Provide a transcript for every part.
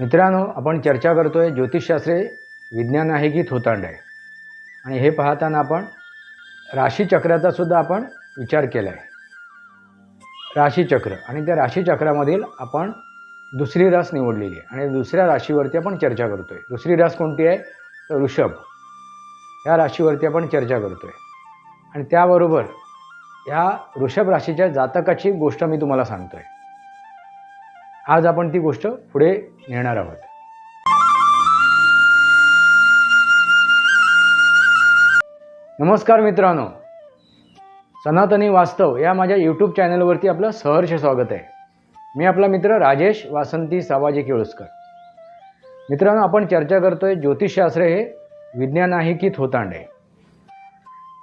मित्रांनो आपण चर्चा करतोय ज्योतिषशास्त्रे विज्ञान आहे की थोतांड आहे. आणि हे पाहताना आपण राशीचक्राचा सुद्धा आपण विचार केला आहे राशीचक्र. आणि त्या राशीचक्रामधील आपण दुसरी रास निवडलेली आहे. आणि दुसऱ्या राशीवरती आपण चर्चा करतोय. दुसरी रास कोणती आहे? तर ऋषभ या राशीवरती आपण चर्चा करतोय. आणि त्याबरोबर ह्या ऋषभ राशीच्या जातकाची गोष्ट मी तुम्हाला सांगतोय. आज आपण ती गोष्ट पुढे नेणार आहोत. नमस्कार मित्रांनो. सनातनी वास्तव या माझ्या यूट्यूब चॅनलवरती आपलं सहर्ष स्वागत आहे. मी आपला मित्र राजेश वासंती सावाजी केळुसकर. मित्रांनो आपण चर्चा करतोय ज्योतिषशास्त्र हे विज्ञान आहे की थोतांड आहे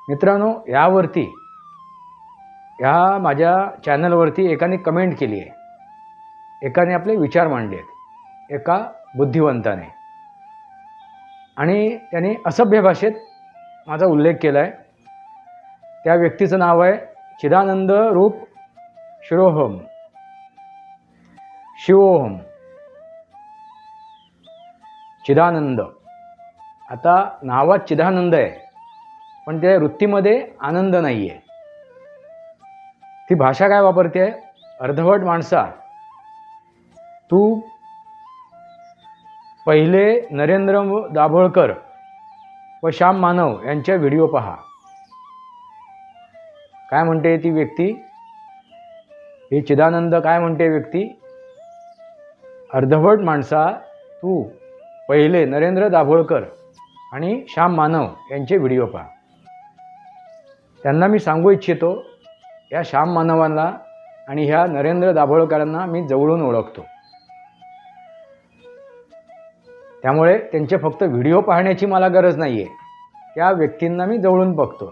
मित्रांनो यावरती ह्या माझ्या चॅनलवरती एकाने कमेंट केली आहे एकाने आपले विचार मांडले आहेत एका बुद्धिवंताने. आणि त्याने असभ्य भाषेत माझा उल्लेख केला आहे त्या व्यक्तीचं नाव आहे चिदानंद रूप शिरोहम. शिवोहम. चिदानंद. आता नावात चिदानंद आहे पण त्या वृत्तीमध्ये आनंद नाही आहे ती भाषा काय वापरते आहे अर्धवट माणसा. तू पहिले नरेंद्र दाभोळकर व श्याम मानव यांच्या व्हिडिओ पहा. काय म्हणते ती व्यक्ती? हे चिदानंद काय म्हणते व्यक्ती? अर्धवट माणसा तू पहिले नरेंद्र दाभोळकर आणि श्याम मानव यांचे व्हिडिओ पहा. त्यांना मी सांगू इच्छितो या श्याम मानवांना आणि ह्या नरेंद्र दाभोळकरांना मी जवळून ओळखतो. त्यामुळे त्यांचे फक्त व्हिडिओ पाहण्याची मला गरज नाही आहे त्या व्यक्तींना मी जवळून बघतो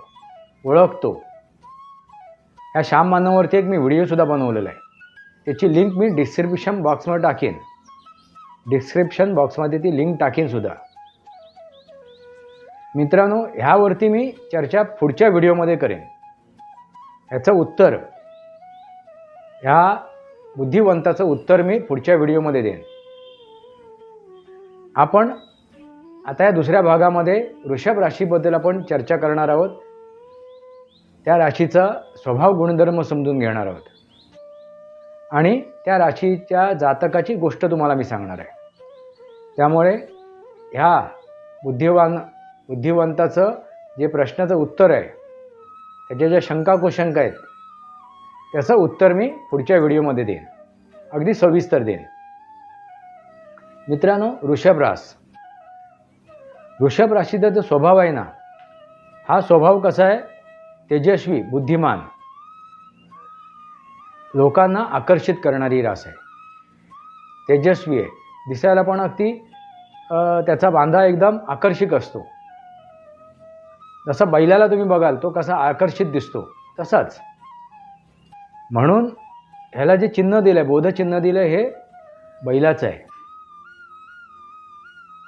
ओळखतो. ह्या श्याम मानववरती एक मी व्हिडिओसुद्धा बनवलेला आहे. त्याची लिंक मी डिस्क्रिप्शन बॉक्समध्ये टाकेन. डिस्क्रिप्शन बॉक्समध्ये ती लिंक टाकेन सुद्धा. मित्रांनो ह्यावरती मी चर्चा पुढच्या व्हिडिओमध्ये करेन. ह्याचं उत्तर ह्या बुद्धिवंताचं उत्तर मी पुढच्या व्हिडिओमध्ये देईन. आपण आता या दुसऱ्या भागामध्ये वृषभ राशीबद्दल आपण चर्चा करणार आहोत. त्या राशीचा स्वभाव गुणधर्म समजून घेणार आहोत. आणि त्या राशीच्या जातकाची गोष्ट तुम्हाला मी सांगणार आहे. त्यामुळे ह्या बुद्धिवान बुद्धिवंताचं जे प्रश्नाचं उत्तर आहे त्याच्या ज्या शंका कुशंका आहेत त्याचं उत्तर मी पुढच्या व्हिडिओमध्ये देईन. अगदी सविस्तर देईन. मित्रांनो वृषभ रास. वृषभ राशीचा जो स्वभाव आहे ना हा स्वभाव कसा आहे? तेजस्वी बुद्धिमान. लोकांना आकर्षित करणारी रास आहे. तेजस्वी आहे. दिसायला पण अगदी त्याचा बांधा एकदम आकर्षक असतो. जसा बैलाला तुम्ही बघाल तो कसा आकर्षित दिसतो. तसाच. म्हणून ह्याला जे चिन्ह दिलं आहे बोधचिन्ह दिलं हे बैलाचं आहे.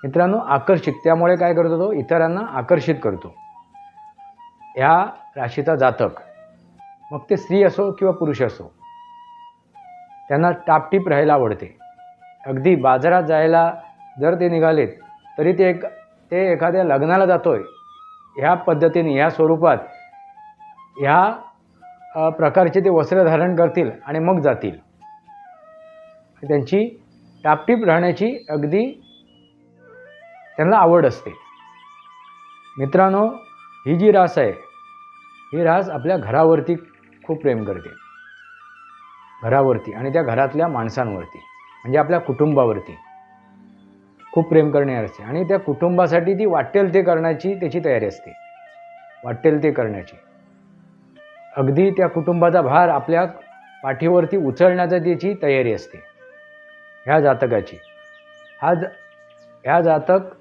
मित्रांनो आकर्षित. त्यामुळे काय करतो तो इतरांना आकर्षित करतो या राशीचा जातक. मग ते स्त्री असो किंवा पुरुष असो त्यांना टापटीप राहायला आवडते. अगदी बाजारात जायला जर ते निघालेत तरी ते एक ते एखाद्या लग्नाला जातोय. ह्या पद्धतीने ह्या स्वरूपात ह्या प्रकारचे ते वस्त्र धारण करतील आणि मग जातील. त्यांची टापटीप राहण्याची अगदी त्यांना आवड असते. मित्रांनो ही जी रास आहे ही रास आपल्या घरावरती खूप प्रेम करते. घरावरती आणि त्या घरातल्या माणसांवरती म्हणजे आपल्या कुटुंबावरती खूप प्रेम करणारी असते. आणि त्या कुटुंबासाठी ती वाटेल ते करण्याची त्याची तयारी असते. वाटेल ते करण्याची. अगदी त्या कुटुंबाचा भार आपल्या पाठीवरती उचलण्याची त्याची तयारी असते. ह्या जातकाची. हा ह्या जातक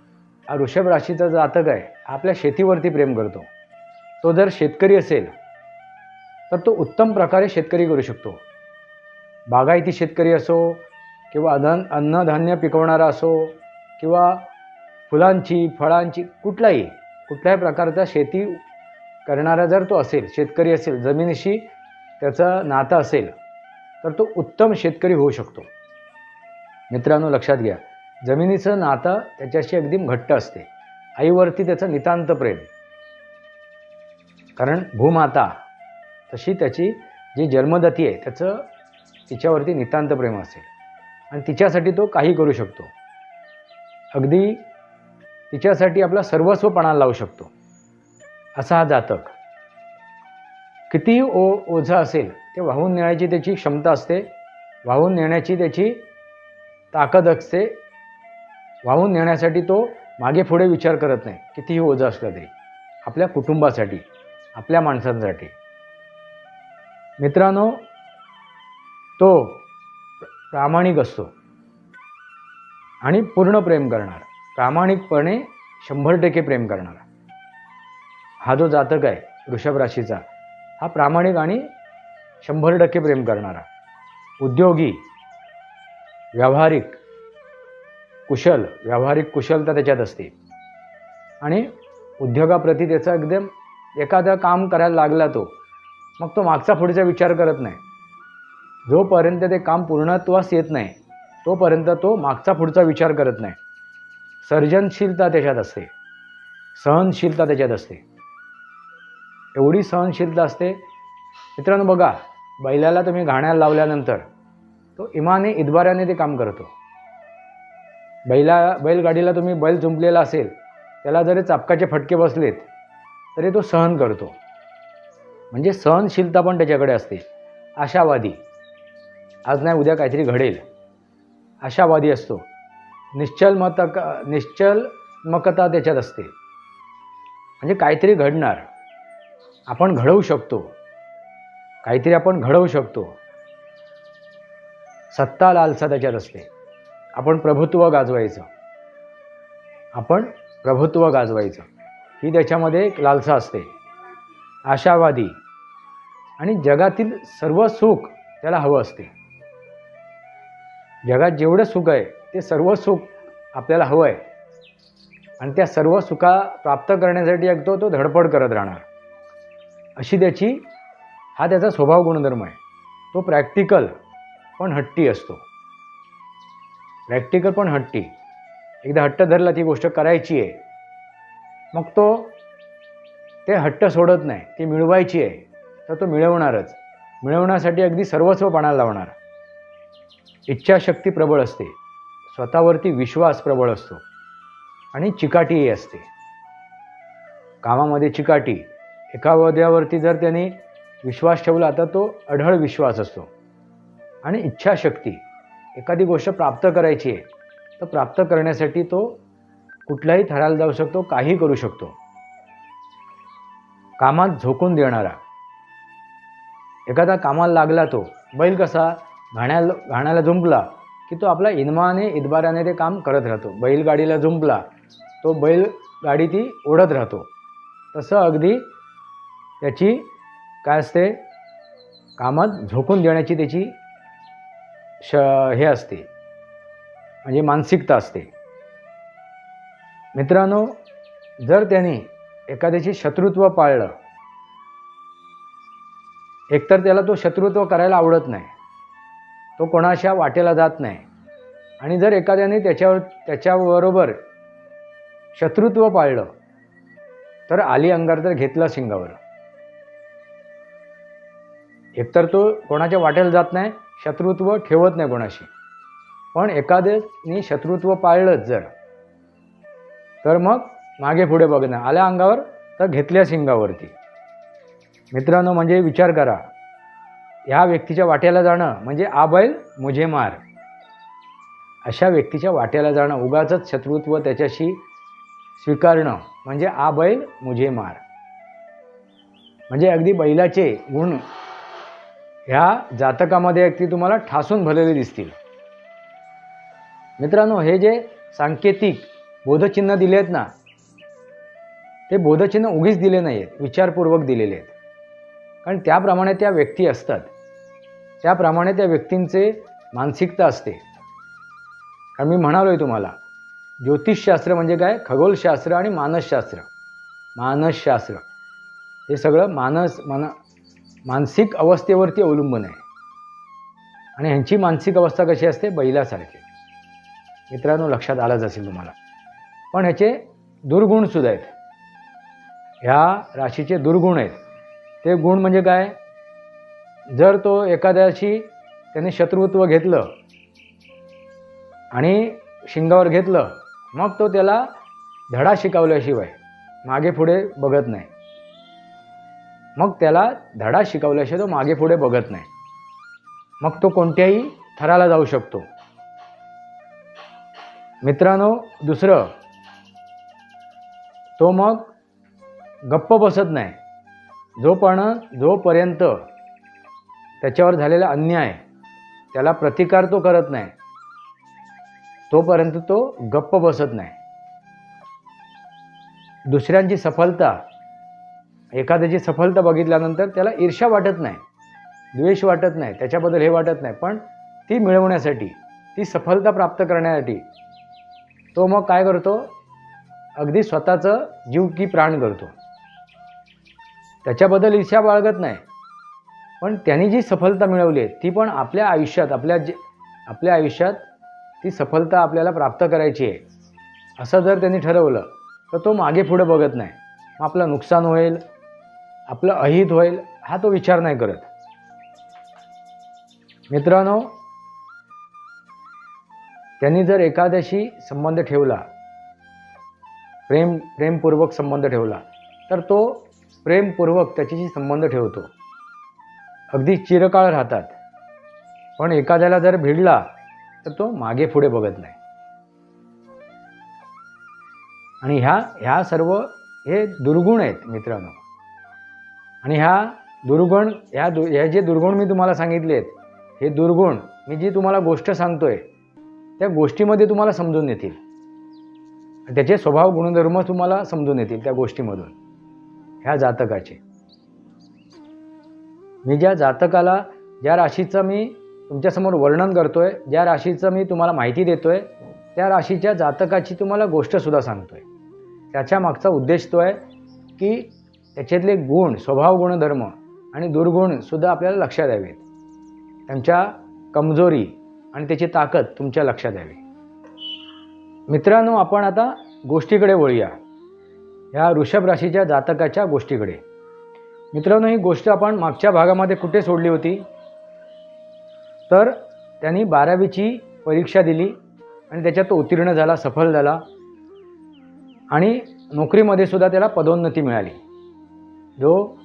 वृषभ राशीचा जातक आहे आपल्या शेतीवरती प्रेम करतो. तो जर शेतकरी असेल तर तो उत्तम प्रकारे शेतकरी करू शकतो. बागायती शेतकरी असो किंवा अधन अन्नधान्य पिकवणारा असो किंवा फुलांची फळांची कुठलाही कुठल्याही प्रकारचा शेती करणारा जर तो असेल शेतकरी असेल जमिनीशी त्याचं नातं असेल तर तो उत्तम शेतकरी होऊ शकतो. मित्रांनो लक्षात घ्या. जमिनीचं नातं त्याच्याशी अगदी घट्ट असते. आईवरती त्याचं नितांत प्रेम. कारण भूमाता तशी त्याची जी जन्मदती आहे त्याचं तिच्यावरती नितांत प्रेम असेल. आणि तिच्यासाठी तो काही करू शकतो. अगदी तिच्यासाठी आपला सर्वस्वपणा लावू शकतो. असा हा जातक. किती ओ ओझं असेल ते वाहून नेण्याची त्याची क्षमता असते. वाहून नेण्याची त्याची ताकद असते. वाहून नेण्यासाठी तो मागे पुढे विचार करत नाही. कितीही ओझं असलं तरी. आपल्या कुटुंबासाठी आपल्या माणसांसाठी. मित्रांनो तो प्रामाणिक असतो. आणि पूर्ण प्रेम करणार. प्रामाणिकपणे शंभर टक्के प्रेम करणारा. हा जो जातक आहे वृषभ राशीचा हा प्रामाणिक आणि शंभर टक्के प्रेम करणारा. उद्योगी व्यावहारिक कुशल व्यावहारिक कुशलता त्याच्यात असते. आणि उद्योगाप्रती त्याचा एकदम एखादं काम करायला लागला तो मग तो मागचा पुढचा विचार करत नाही. जोपर्यंत ते काम पूर्णत्वास येत नाही तोपर्यंत तो मागचा पुढचा विचार करत नाही. सर्जनशीलता त्याच्यात असते. सहनशीलता त्याच्यात असते. एवढी सहनशीलता असते. मित्रांनो बघा बैलाला तुम्ही घाण्याला लावल्यानंतर तो इमाने इदबाऱ्याने ते काम करतो. बैला बैलगाडीला तुम्ही बैल जुंपलेला असेल त्याला जरी चापकाचे फटके बसलेत तरी तो सहन करतो. म्हणजे सहनशीलता पण त्याच्याकडे असते. आशावादी. आज नाही उद्या काहीतरी घडेल. आशावादी असतो. निश्चल मतक निश्चलमकता त्याच्यात असते. म्हणजे काहीतरी घडणार. आपण घडवू शकतो. काहीतरी आपण घडवू शकतो. सत्ता लालसा त्याच्यात असते. आपण प्रभुत्व गाजवायचं. आपण प्रभुत्व गाजवायचं. ही त्याच्यामध्ये एक लालसा असते. आशावादी आणि जगातील सर्व सुख त्याला हवं असते. जगात जेवढं सुख आहे ते सर्व सुख आपल्याला हवं आहे. आणि त्या सर्व सुखा प्राप्त करण्यासाठी एक तो तो धडपड करत राहणार. अशी त्याची हा त्याचा स्वभाव गुणधर्म आहे. तो प्रॅक्टिकल पण हट्टी असतो. प्रॅक्टिकल पण हट्टी. एकदा हट्ट धरला ती गोष्ट करायची आहे. मग तो ते हट्ट सोडत नाही ती मिळवायची आहे. तर तो मिळवणारच. मिळवण्यासाठी अगदी सर्वस्व पणाला लावणार. इच्छाशक्ती प्रबळ असते. स्वतःवरती विश्वास प्रबळ असतो. आणि चिकाटीही असते. कामामध्ये चिकाटी. एका वद्यावरती जर त्याने विश्वास ठेवला तर तो अढळ विश्वास असतो. आणि इच्छाशक्ती. एखादी गोष्ट प्राप्त करायची आहे तर प्राप्त करण्यासाठी तो कुठल्याही थराला जाऊ शकतो काही करू शकतो. कामात झोकून देणारा. एखादा कामाला लागला तो बैल कसा घाण्याला घाण्याला जुंपला की तो आपला इनमाने इदबाराने ते काम करत राहतो. बैलगाडीला जुंपला तो बैलगाडी ती ओढत राहतो. तसं अगदी त्याची काय असते? कामात झोकून देण्याची त्याची श हे असते. म्हणजे मानसिकता असते. मित्रांनो जर त्याने एखाद्याचे शत्रुत्व पाळलं एकतर त्याला तो शत्रुत्व करायला आवडत नाही. तो कोणाशा वाटेला जात नाही. आणि जर एखाद्याने त्याच्यावर त्याच्याबरोबर शत्रुत्व पाळलं तर आली अंगार तर घेतला शिंगावर. एकतर तो कोणाच्या वाटेला जात नाही शत्रुत्व ठेवत नाही कोणाशी. पण एखाद्याने शत्रुत्व पाळलंच जर तर मग मागे पुढे बघणं आल्या अंगावर तर घेतल्या शिंगावरती मित्रांनो म्हणजे विचार करा ह्या व्यक्तीच्या वाट्याला जाणं म्हणजे आ बैल मुझे मार. अशा व्यक्तीच्या वाट्याला जाणं उगाच शत्रुत्व त्याच्याशी स्वीकारणं म्हणजे आ बैल मुझे मार. म्हणजे अगदी बैलाचे गुण ह्या जातकामध्ये अगदी तुम्हाला ठासून भरलेले दिसतील. मित्रांनो हे जे सांकेतिक बोधचिन्ह दिले आहेत ना ते बोधचिन्ह उगीच दिले नाही आहेत विचारपूर्वक दिलेले आहेत. कारण त्याप्रमाणे त्या व्यक्ती असतात. त्याप्रमाणे त्या व्यक्तींचे मानसिकता असते. कारण मी म्हणालो आहे तुम्हाला ज्योतिषशास्त्र म्हणजे काय? खगोलशास्त्र आणि मानसशास्त्र. मानसशास्त्र. हे सगळं मानस मन मानसिक अवस्थेवरती अवलंबून आहे. आणि ह्यांची मानसिक अवस्था कशी असते? बैलासारखी. मित्रांनो लक्षात आलंच असेल तुम्हाला. पण ह्याचे दुर्गुणसुद्धा आहेत. ह्या राशीचे दुर्गुण आहेत. ते गुण म्हणजे काय? जर तो एखाद्याशी त्याने शत्रुत्व घेतलं आणि शिंगावर घेतलं मग तो त्याला धडा शिकवल्याशिवाय मागे पुढे बघत नाही. मग त्याला धडा शिकवल्याशिवाय तो मागे पुढे बघत नाही. मग तो कोणत्याही थराला जाऊ शकतो. मित्रांनो दुसरं तो मग गप्प बसत नाही. जोपण जोपर्यंत त्याच्यावर झालेला अन्याय त्याला प्रतिकार तो करत नाही तोपर्यंत तो गप्प बसत नाही. दुसऱ्यांची सफलता एखाद्याची सफलता बघितल्यानंतर त्याला ईर्ष्या वाटत नाही द्वेष वाटत नाही त्याच्याबद्दल हे वाटत नाही पण ती मिळवण्यासाठी ती सफलता प्राप्त करण्यासाठी तो मग काय करतो? अगदी स्वतःचं जीव की प्राण करतो. त्याच्याबद्दल ईर्ष्या बाळगत नाही. पण त्यांनी जी सफलता मिळवली आहे ती पण आपल्या आयुष्यात आपल्या जे आपल्या आयुष्यात ती सफलता आपल्याला प्राप्त करायची आहे. असं जर त्यांनी ठरवलं तर तो मागे पुढे बघत नाही. मग आपलं नुकसान होईल आपलं अहित होईल हा तो विचार नाही करत. मित्रांनो त्यांनी जर एखाद्याशी संबंध ठेवला प्रेम प्रेमपूर्वक संबंध ठेवला तर तो प्रेमपूर्वक त्याच्याशी संबंध ठेवतो. अगदी चिरकाळ राहतात. पण एखाद्याला जर भिडला तर तो मागे पुढे बघत नाही. आणि ह्या ह्या सर्व हे दुर्गुण आहेत मित्रांनो. आणि ह्या दुर्गुण ह्या दु ह्या जे दुर्गुण मी तुम्हाला सांगितले आहेत हे दुर्गुण मी जी तुम्हाला गोष्ट सांगतोय त्या गोष्टीमध्ये तुम्हाला समजून येतील. त्याचे स्वभाव गुणधर्म तुम्हाला समजून येतील त्या गोष्टीमधून ह्या जातकाचे. मी ज्या जातकाला ज्या राशीचं मी तुमच्यासमोर वर्णन करतोय ज्या राशीचं मी तुम्हाला माहिती देतोय त्या राशीच्या जातकाची तुम्हाला गोष्टसुद्धा सांगतोय. त्याच्या मागचा उद्देश तो आहे की त्याच्यातले गुण स्वभाव गुणधर्म आणि दुर्गुणसुद्धा आपल्याला लक्षात यावेत. त्यांच्या कमजोरी आणि त्याची ताकद तुमच्या लक्षात यावी. मित्रांनो आपण आता गोष्टीकडे वळूया. ह्या वृषभ राशीच्या जातकाच्या गोष्टीकडे. मित्रांनो ही गोष्ट आपण मागच्या भागामध्ये कुठे सोडली होती? तर त्यांनी बारावीची परीक्षा दिली आणि त्याच्यात तो उत्तीर्ण झाला सफल झाला आणि नोकरीमध्ये सुद्धा त्याला पदोन्नती मिळाली. जो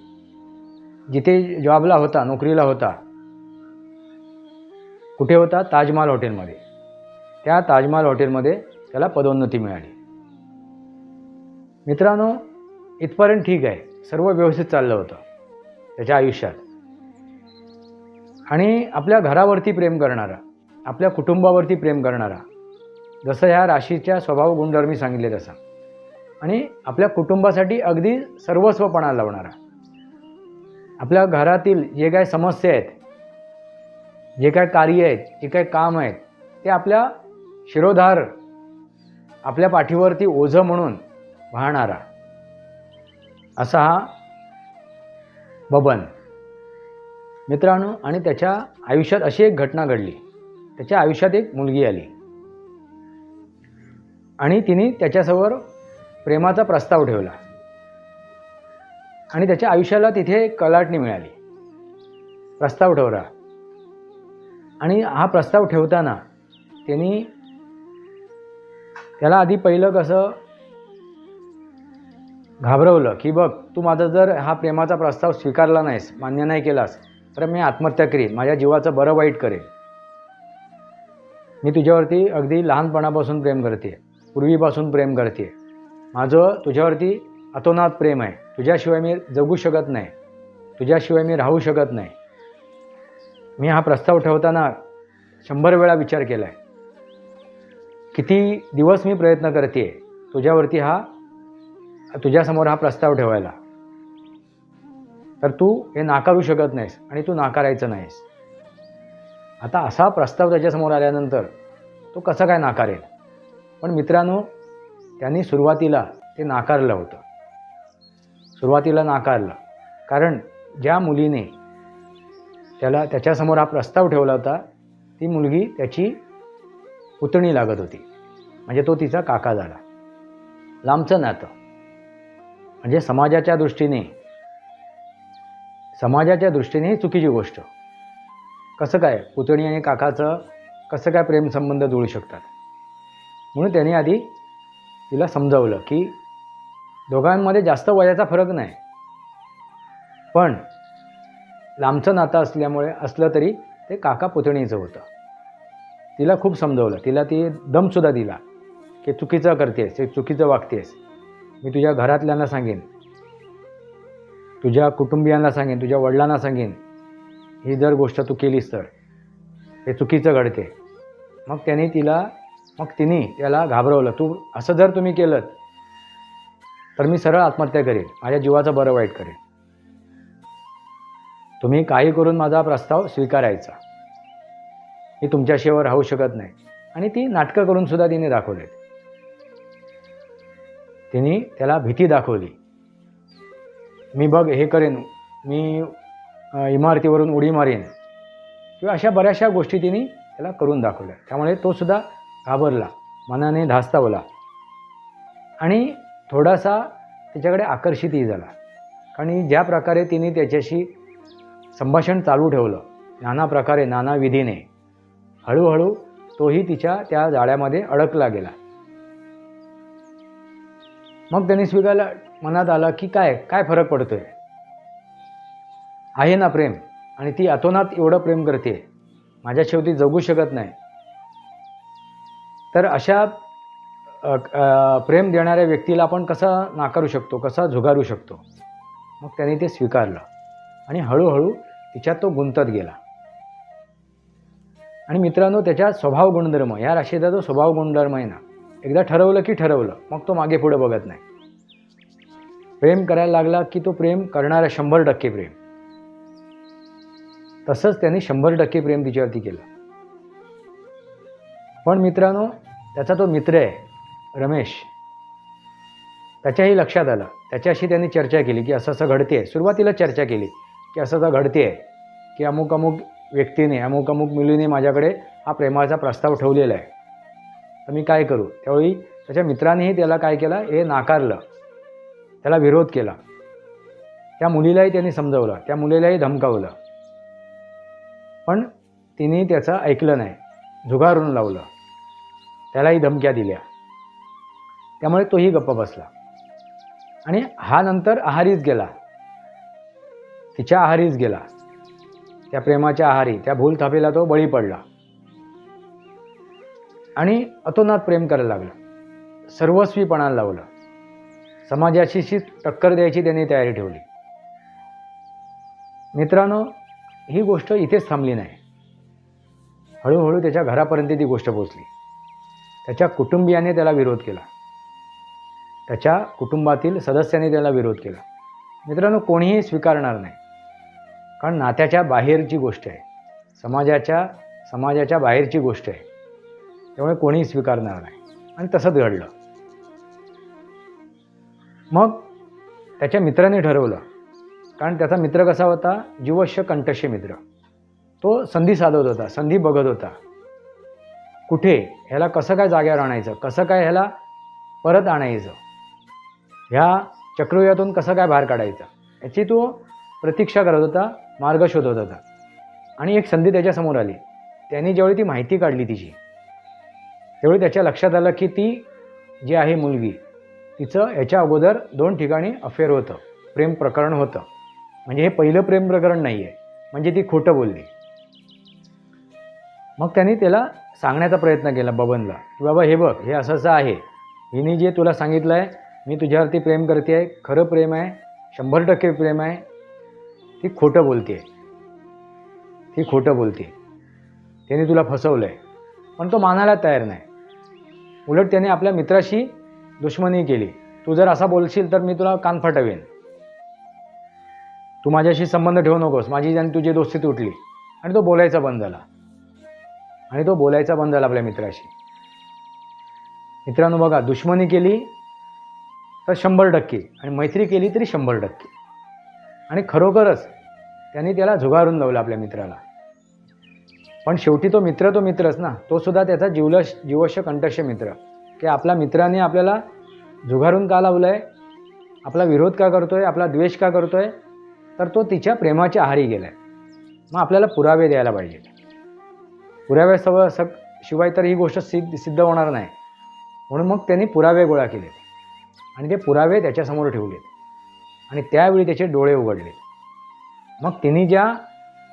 जिथे जॉबला होता नोकरीला होता कुठे होता? ताजमहाल हॉटेलमध्ये. त्या ताजमहाल हॉटेलमध्ये त्याला पदोन्नती मिळाली. मित्रांनो इथपर्यंत ठीक आहे. सर्व व्यवस्थित चाललं होतं त्याच्या आयुष्यात. आणि आपल्या घरावरती प्रेम करणारा आपल्या कुटुंबावरती प्रेम करणारा जसं ह्या राशीच्या स्वभाव गुणधर्मी सांगितले तसा. आणि आपल्या कुटुंबासाठी अगदी सर्वस्वपणा लावणारा. आपल्या घरातील जे काय समस्या आहेत जे काय कार्य आहेत जे काय काम आहेत ते आपल्या शिरोधार आपल्या पाठीवरती ओझं म्हणून वाहणारा. असा हा बबन. मित्रांनो आणि त्याच्या आयुष्यात अशी एक घटना घडली. त्याच्या आयुष्यात एक मुलगी आली. आणि तिने त्याच्यासमोर प्रेमाचा प्रस्ताव ठेवला. आणि त्याच्या आयुष्याला तिथे कलाटणी मिळाली. प्रस्ताव ठेवला. आणि हा प्रस्ताव ठेवताना त्यांनी त्याला आधी पहिलं कसं घाबरवलं की बघ तू माझा जर हा प्रेमाचा प्रस्ताव स्वीकारला नाहीस मान्य नाही केलास तर मी आत्महत्या करीन माझ्या जीवाचं बरं वाईट करेन. मी तुझ्यावरती अगदी लहानपणापासून प्रेम करते पूर्वीपासून प्रेम करते माझं तुझ्यावरती अतोनात प्रेम आहे. तुझ्याशिवाय मी जगू शकत नाही. तुझ्याशिवाय मी राहू शकत नाही. मी हा प्रस्ताव ठेवताना शंभर वेळा विचार केला आहे किती दिवस मी प्रयत्न करते तुझ्यावरती हा तुझ्यासमोर हा प्रस्ताव ठेवायला. तर तू हे नाकारू शकत नाहीस आणि तू नाकारायचं नाहीस. आता असा प्रस्ताव त्याच्यासमोर आल्यानंतर तो कसा काय नाकारेल? पण मित्रांनो त्यांनी सुरुवातीला ते नाकारलं होतं. सुरुवातीला नाकारलं. कारण ज्या मुलीने त्याला त्याच्यासमोर हा प्रस्ताव ठेवला होता ती मुलगी त्याची पुतणी लागत होती. म्हणजे तो तिचा काका झाला. लांबचं नातं. म्हणजे समाजाच्या दृष्टीने समाजाच्या दृष्टीने चुकीची गोष्ट. कसं काय पुतणी आणि काकाचं कसं काय प्रेमसंबंध जुळू शकतात? म्हणून त्याने आधी तिला समजावलं की दोघांमध्ये जास्त वयाचा फरक नाही. पण लांबचं नातं असल्यामुळे असलं तरी ते काका पुतणीचं होतं. तिला खूप समजवलं. तिला ती दमसुद्धा दिला की चुकीचं करतेस हे चुकीचं वागतेस. मी तुझ्या घरातल्यांना सांगेन. तुझ्या कुटुंबियांना सांगेन तुझ्या वडिलांना सांगेन. ही जर गोष्ट तू केलीस तर हे चुकीचं घडते. मग त्याने तिला मग तिने त्याला घाबरवलं. तू असं जर तुम्ही केलं तर मी सरळ आत्महत्या करेन. माझ्या जीवाचं बरं वाईट करेन. तुम्ही काही करून माझा प्रस्ताव स्वीकारायचा. मी तुमच्याशिवाय राहू शकत नाही. आणि ती नाटकं करून सुद्धा तिने दाखवले तिने त्याला भीती दाखवली. मी बघ हे करेन. मी इमारतीवरून उडी मारेन. किंवा अशा बऱ्याचशा गोष्टी तिने त्याला करून दाखवल्या. त्यामुळे तो सुद्धा घाबरला मनाने धास्तावला. आणि थोडासा त्याच्याकडे आकर्षितही झाला. कारण ज्या प्रकारे तिने त्याच्याशी संभाषण चालू ठेवलं नाना प्रकारे नाना विधीने हळूहळू तोही तिच्या त्या जाळ्यामध्ये अडकला गेला. मग त्यांनी स्वीकारला मनात आलं की काय काय फरक पडतोय? आहे ना प्रेम आणि ती अतोनात एवढं प्रेम करते माझ्या शेवटी जगू शकत नाही. तर अशा प्रेम देणाऱ्या व्यक्तीला आपण कसा नाकारू शकतो कसा झुगारू शकतो? मग त्याने ते स्वीकारलं. आणि हळूहळू तिच्यात तो गुंतत गेला. आणि मित्रांनो त्याच्या स्वभाव गुणधर्म या राशीचा जो स्वभाव गुणधर्म आहे ना एकदा ठरवलं की ठरवलं मग तो मागे पुढे बघत नाही. प्रेम करायला लागला की तो प्रेम करणारा शंभर टक्के प्रेम. तसंच त्याने शंभर टक्के प्रेम तिच्यावरती केलं. पण मित्रांनो त्याचा तो मित्र आहे रमेश. त्याच्याही लक्षात आलं. त्याच्याशी त्यांनी चर्चा केली की असं असं घडते सुरुवातीला चर्चा केली की असं असं घडते आहे की अमुक अमुक व्यक्तीने अमुक अमुक मुलीने माझ्याकडे हा प्रेमाचा प्रस्ताव ठेवलेला आहे. तर मी काय करू? त्यावेळी त्याच्या मित्रानेही त्याला काय केलं? हे नाकारलं. त्याला विरोध केला. त्या मुलीलाही त्यांनी समजवलं. त्या मुलीलाही धमकावलं. पण तिने त्याचं ऐकलं नाही. झुगारून लावलं. त्यालाही धमक्या दिल्या. त्यामुळे तोही गप्प बसला. आणि हा नंतर आहारीच गेला. तिच्या आहारीच गेला. त्या प्रेमाच्या आहारी त्या भूल थापीला तो बळी पडला. आणि अतोनात प्रेम करायला लागला. सर्वस्वीपणाला लावलं. समाजाशीशी टक्कर द्यायची त्यांनी तयारी ठेवली. मित्रांनो ही गोष्ट इथेच थांबली नाही. हळूहळू त्याच्या घरापर्यंत ती गोष्ट पोचली त्याच्या कुटुंबियाने त्याला विरोध केला. त्याच्या कुटुंबातील सदस्यांनी त्याला विरोध केला. मित्रांनो कोणीही स्वीकारणार नाही. कारण नात्याच्या बाहेरची गोष्ट आहे. समाजाच्या समाजाच्या बाहेरची गोष्ट आहे. त्यामुळे कोणीही स्वीकारणार नाही. आणि तसंच घडलं. मग त्याच्या मित्राने ठरवलं. कारण त्याचा मित्र कसा होता? जीवश्य कंठश्य मित्र. तो संधी साधत होता संधी बघत होता. कुठे? ह्याला कसं काय जाग्यावर आणायचं? कसं काय ह्याला परत आणायचं? ह्या चक्रव्यूहातून कसं काय बाहेर काढायचं? याची तो प्रतीक्षा करत होता मार्ग शोधत होता. आणि एक संधी त्याच्यासमोर आली. त्याने ज्यावेळी ती माहिती काढली तिची त्यावेळी त्याच्या लक्षात आलं की ती जी आहे मुलगी तिचं याच्या अगोदर दोन ठिकाणी अफेअर होतं. प्रेम प्रकरण होतं. म्हणजे हे पहिलं प्रेम प्रकरण नाही आहे म्हणजे ती खोटं बोलली. मग त्यांनी त्याला सांगण्याचा प्रयत्न केला बबनला की बाबा हे बघ हे असं असं आहे. हिने जे तुला सांगितलं आहे मी तुझ्यावरती प्रेम करते आहे खरं प्रेम आहे शंभर टक्के प्रेम आहे ती खोटं बोलते आहे ती खोटं बोलते त्याने तुला फसवलं आहे पण तो मानायला तयार नाही. उलट त्याने आपल्या मित्राशी दुश्मनी केली. तू जर असा बोलशील तर मी तुला कान फटवेन. तू माझ्याशी संबंध ठेवू नकोस. माझी आणि तुझी दोस्ती तुटली. आणि तो बोलायचा बंद झाला. आणि तो बोलायचा बंद झाला आपल्या मित्राशी. मित्रांनो बघा दुश्मनी केली तर शंभर टक्के आणि मैत्री केली तरी शंभर टक्के. आणि खरोखरच त्यांनी त्याला झुगारून लावलं आपल्या मित्राला. पण शेवटी तो मित्र तो मित्रच ना तो सुद्धा त्याचा जीवलश जीवश्य कंठस्य मित्र. की आपल्या मित्राने आपल्याला झुगारून का लावलं आहे आपला विरोध का करतो आहे आपला द्वेष का करतो आहे तर तो तिच्या प्रेमाच्या आहारी गेला आहे मग आपल्याला पुरावे द्यायला पाहिजे पुराव्यासव स शिवाय तर ही गोष्ट सिद्ध सिद्ध होणार नाही. म्हणून मग त्यांनी पुरावे गोळा केले आणि ते पुरावे त्याच्यासमोर ठेवले आणि त्यावेळी त्याचे डोळे उघडले मग तिने ज्या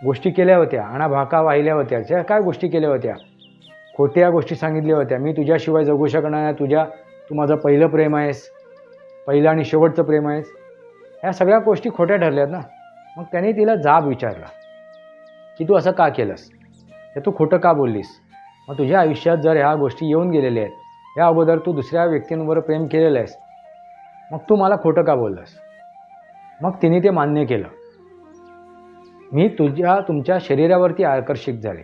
गोष्टी केल्या होत्या आणा भाका वाहिल्या होत्या ज्या काय गोष्टी केल्या होत्या? खोट्या गोष्टी सांगितल्या होत्या. मी तुझ्याशिवाय जगू शकणार नाही. तुझ्या तू माझं पहिलं प्रेम आहेस. पहिलं आणि शेवटचं प्रेम आहेस. ह्या सगळ्या गोष्टी खोट्या ठरल्यात ना? मग त्याने तिला जाब विचारला. की तू असं का केलंस? हे तू खोटं का बोललीस? मग तुझ्या आयुष्यात जर ह्या गोष्टी येऊन गेलेल्या आहेत या अगोदर तू दुसऱ्या व्यक्तींवर प्रेम केलेलं आहेस मग तू मला खोटं का बोललास? मग तिने ते मान्य केलं. मी तुझ्या तुमच्या शरीरावरती आकर्षित झाले.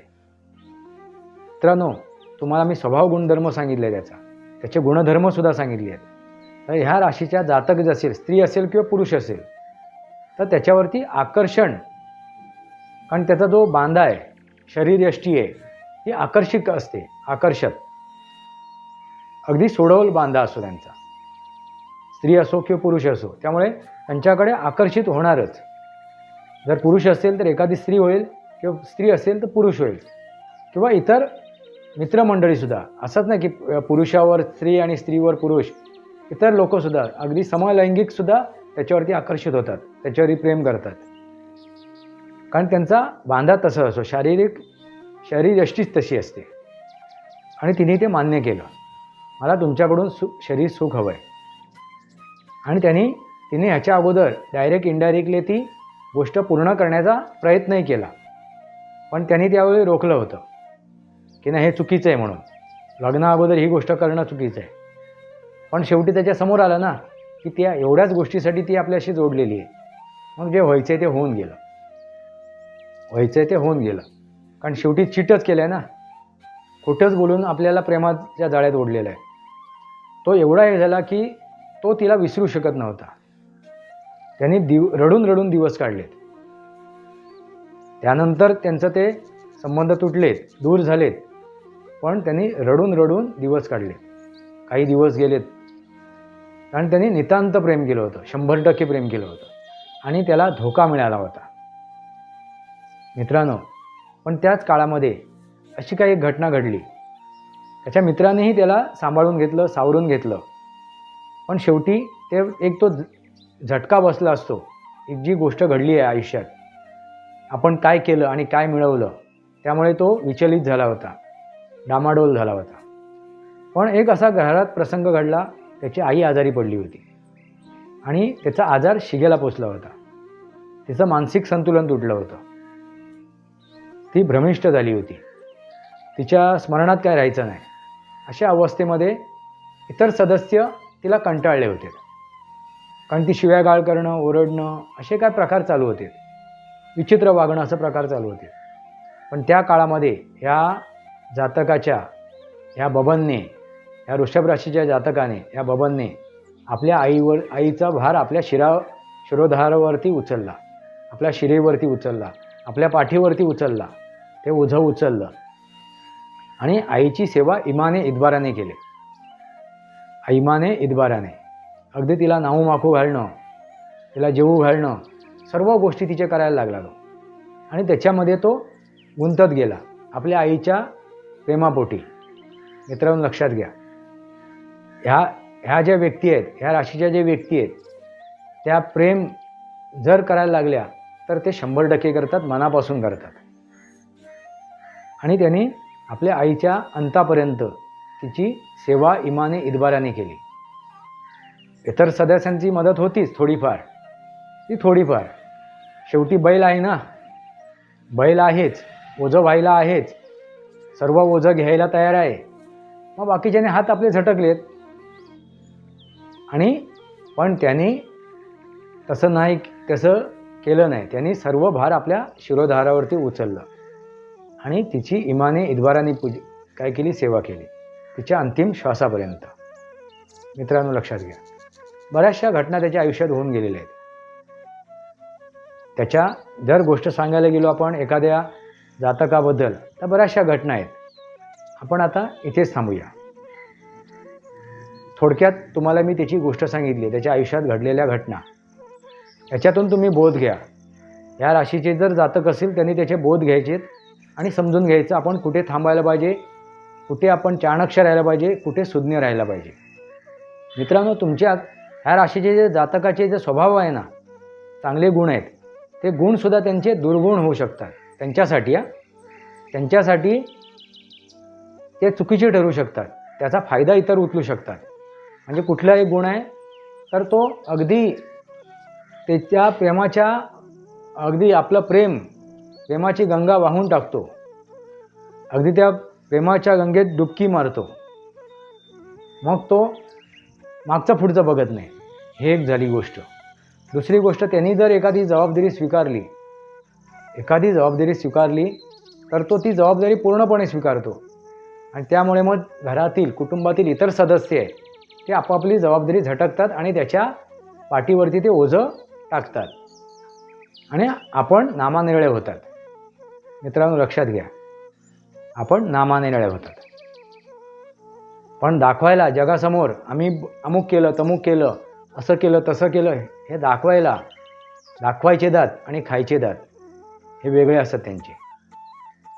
मित्रांनो तुम्हाला मी स्वभाव गुणधर्म सांगितले त्याचा. त्याचे गुणधर्मसुद्धा सांगितले आहेत. तर ह्या राशीच्या जातक असेल स्त्री असेल किंवा पुरुष असेल तर त्याच्यावरती आकर्षण कारण त्याचा जो बांधा आहे शरीरयष्टी आहे ही आकर्षित असते आकर्षक. अगदी सोडवल बांधा असतो त्यांचा. स्त्री असो किंवा पुरुष असो त्यामुळे त्यांच्याकडे आकर्षित होणारच. जर पुरुष असेल तर एखादी स्त्री होईल किंवा स्त्री असेल तर पुरुष होईल किंवा इतर मित्रमंडळीसुद्धा असंच नाही की पुरुषावर स्त्री आणि स्त्रीवर पुरुष इतर लोकसुद्धा अगदी समलैंगिकसुद्धा त्याच्यावरती आकर्षित होतात त्याच्यावरती प्रेम करतात. कारण त्यांचा बांधा तसं असो शारीरिक शरीरयष्टीच तशी असते. आणि तिने ते मान्य केलं. मला तुमच्याकडून सु शरीर सुख हवं आहे आणि त्यांनी तिने ह्याच्या अगोदर डायरेक्ट इनडायरेक्टली ती गोष्ट पूर्ण करण्याचा प्रयत्नही केला. पण त्यांनी त्यावेळी रोखलं होतं. की नाही हे चुकीचं आहे म्हणून. लग्ना अगोदर ही गोष्ट करणं चुकीचं आहे. पण शेवटी त्याच्यासमोर आलं ना की त्या एवढ्याच गोष्टीसाठी ती आपल्याशी जोडलेली आहे. मग जे व्हायचं आहे ते होऊन गेलं. व्हायचं आहे ते होऊन गेलं. कारण शेवटी चिटच केलं आहे ना. खोटंच बोलून आपल्याला प्रेमाच्या जाळ्यात ओढलेलं आहे तो एवढा हे झाला की तो तिला विसरू शकत नव्हता. त्यांनी दिव रडून रडून दिवस काढलेत. त्यानंतर त्यांचं ते संबंध तुटलेत दूर झालेत. पण त्यांनी रडून रडून दिवस काढले काही दिवस गेलेत. कारण त्यांनी नितांत प्रेम केलं होतं. शंभर टक्के प्रेम केलं होतं. आणि त्याला धोका मिळाला होता. मित्रांनो पण त्याच काळामध्ये अशी काही एक घटना घडली. त्याच्या मित्रानेही त्याला सांभाळून घेतलं सावरून घेतलं. पण शेवटी ते एक तो झटका बसला असतो. एक जी गोष्ट घडली आहे आयुष्यात. आपण काय केलं आणि काय मिळवलं त्यामुळे तो विचलित झाला होता. डामाडोल झाला होता. पण एक असा घरात प्रसंग घडला त्याची आई आजारी पडली होती. आणि त्याचा आजार शिगेला पोचला होता. तिचं मानसिक संतुलन तुटलं होतं. ती भ्रमिष्ट झाली होती. तिच्या स्मरणात काय राहायचं नाही. अशा अवस्थेमध्ये इतर सदस्य तिला कंटाळले होते. कारण ती शिव्यागाळ करणं ओरडणं असे काय प्रकार चालू होते. विचित्र वागणं असं प्रकार चालू होते. पण त्या काळामध्ये ह्या जातकाच्या ह्या बबनने ह्या वृषभ राशीच्या जातकाने ह्या बबनने आपल्या आईवर आईचा भार आपल्या शिरा शिरोधारावरती उचलला. आपल्या शिरेवरती उचलला. आपल्या पाठीवरती उचलला. ते ओझं उचललं. आणि आईची सेवा इमाने इदबाराने केली. ऐमाने इदबाराने. अगदी तिला नाऊ माखू घालणं तिला जेवू घालणं सर्व गोष्टी तिचे करायला लागला तो. आणि त्याच्यामध्ये तो गुंतत गेला. आपल्या आईच्या प्रेमापोटी. मित्रांनो लक्षात घ्या. ह्या ह्या ज्या व्यक्ती आहेत ह्या राशीच्या ज्या व्यक्ती आहेत त्या प्रेम जर करायला लागल्या तर ते शंभर टक्के करतात मनापासून करतात. आणि त्यांनी आपल्या आईच्या अंतापर्यंत तिची सेवा इमाने इदबाराने केली. इतर सदस्यांची मदत होतीच थोडीफार. ती थोडीफार. शेवटी बैल आहे ना? बैल आहेच. ओझं व्हायला आहेच. सर्व ओझं घ्यायला तयार आहे. मग बाकीच्याने हात आपले झटकलेत. आणि पण त्यांनी तसं नाही तसं केलं नाही. त्यांनी सर्व भार आपल्या शिरोधारावरती उचललं. आणि तिची इमाने इदवाराने पूज काय केली? सेवा केली. तिच्या अंतिम श्वासापर्यंत. मित्रांनो लक्षात घ्या. बऱ्याचशा घटना त्याच्या आयुष्यात होऊन गेलेल्या आहेत. त्याच्या जर गोष्ट सांगायला गेलो आपण एखाद्या जातकाबद्दल तर बऱ्याचशा घटना आहेत. आपण आता इथेच थांबूया. थोडक्यात तुम्हाला मी त्याची गोष्ट सांगितली त्याच्या आयुष्यात घडलेल्या घटना. याच्यातून तुम्ही बोध घ्या. या राशीचे जर जातक असेल त्यांनी त्याचे बोध घ्यायचे आणि समजून घ्यायचं आपण कुठे थांबायला पाहिजे कुठे आपण चाणक्ष राहायला पाहिजे कुठे सुज्ञ राहायला पाहिजे. मित्रांनो तुमच्या ह्या राशीचे जे जातकाचे जे स्वभाव आहे ना चांगले गुण आहेत ते गुणसुद्धा त्यांचे दुर्गुण होऊ शकतात. त्यांच्यासाठी हा. त्यांच्यासाठी ते चुकीचे ठरू शकतात. त्याचा फायदा इतर उचलू शकतात. म्हणजे कुठला एक गुण आहे तर तो अगदी त्याच्या प्रेमाच्या अगदी आपलं प्रेम प्रेमाची गंगा वाहून टाकतो. अगदी त्या प्रेमाच्या गंगेत डुबकी मारतो. मग तो मागचं पुढचं बघत नाही. हे एक झाली गोष्ट. दुसरी गोष्ट त्यांनी जर एखादी जबाबदारी स्वीकारली एखादी जबाबदारी स्वीकारली तर तो ती जबाबदारी पूर्णपणे स्वीकारतो. आणि त्यामुळे मग घरातील कुटुंबातील इतर सदस्य आहे ते आपापली जबाबदारी झटकतात आणि त्याच्या पाठीवरती ते ओझं टाकतात. आणि आपण नामानिरळे होतात. मित्रांनो लक्षात घ्या. आपण नामाने नळ्या होतात पण दाखवायला जगासमोर आम्ही अमुक केलं तमुक केलं असं केलं तसं केलं हे दाखवायला दाखवायचे दात आणि खायचे दात हे वेगळे असतात त्यांचे.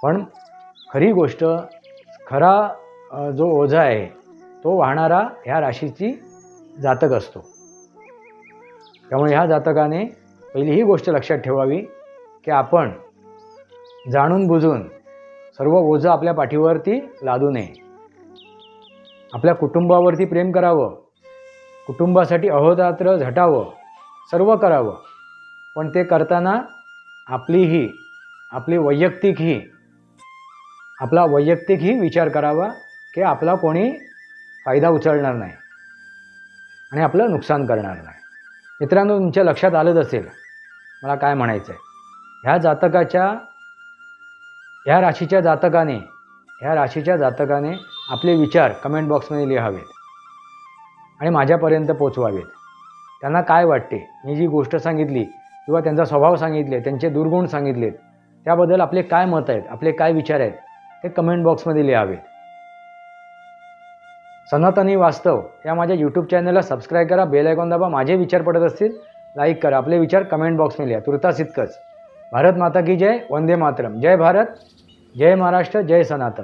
पण खरी गोष्ट खरा जो ओझा आहे तो वाहणारा ह्या राशीची जातक असतो. त्यामुळे ह्या जातकाने पहिली ही गोष्ट लक्षात ठेवावी की आपण जाणून बुजून सर्व ओझं आपल्या पाठीवरती लादू नये. आपल्या कुटुंबावरती प्रेम करावं. कुटुंबासाठी अहोदात्र झटावं. सर्व करावं. पण ते करताना आपलीही आपली वैयक्तिकही आपला वैयक्तिकही विचार करावा की आपला कोणी फायदा उचलणार नाही आणि आपलं नुकसान करणार नाही. मित्रांनो तुमच्या लक्षात आलंच असेल. मला काय म्हणायचं आहे ह्या जातकाच्या ह्या राशीच्या जातकाने ह्या राशीच्या जातकाने आपले विचार कमेंट बॉक्समध्ये लिहावेत आणि माझ्यापर्यंत पोचवावेत. त्यांना काय वाटते? मी जी गोष्ट सांगितली किंवा त्यांचा स्वभाव सांगितले त्यांचे दुर्गुण सांगितलेत त्याबद्दल आपले काय मत आहेत? आपले काय विचार आहेत? ते कमेंट बॉक्समध्ये लिहावेत. सनातनी वास्तव या माझ्या यूट्यूब चॅनलला सबस्क्राईब करा बेल आयकॉन दाबा माझे विचार पडत असतील लाईक करा आपले विचार कमेंट बॉक्समध्ये लिहा. तुर्तास इतकंच. भारत माता की जय वंदे मातरम. जय भारत. जय महाराष्ट्र जय सनातन.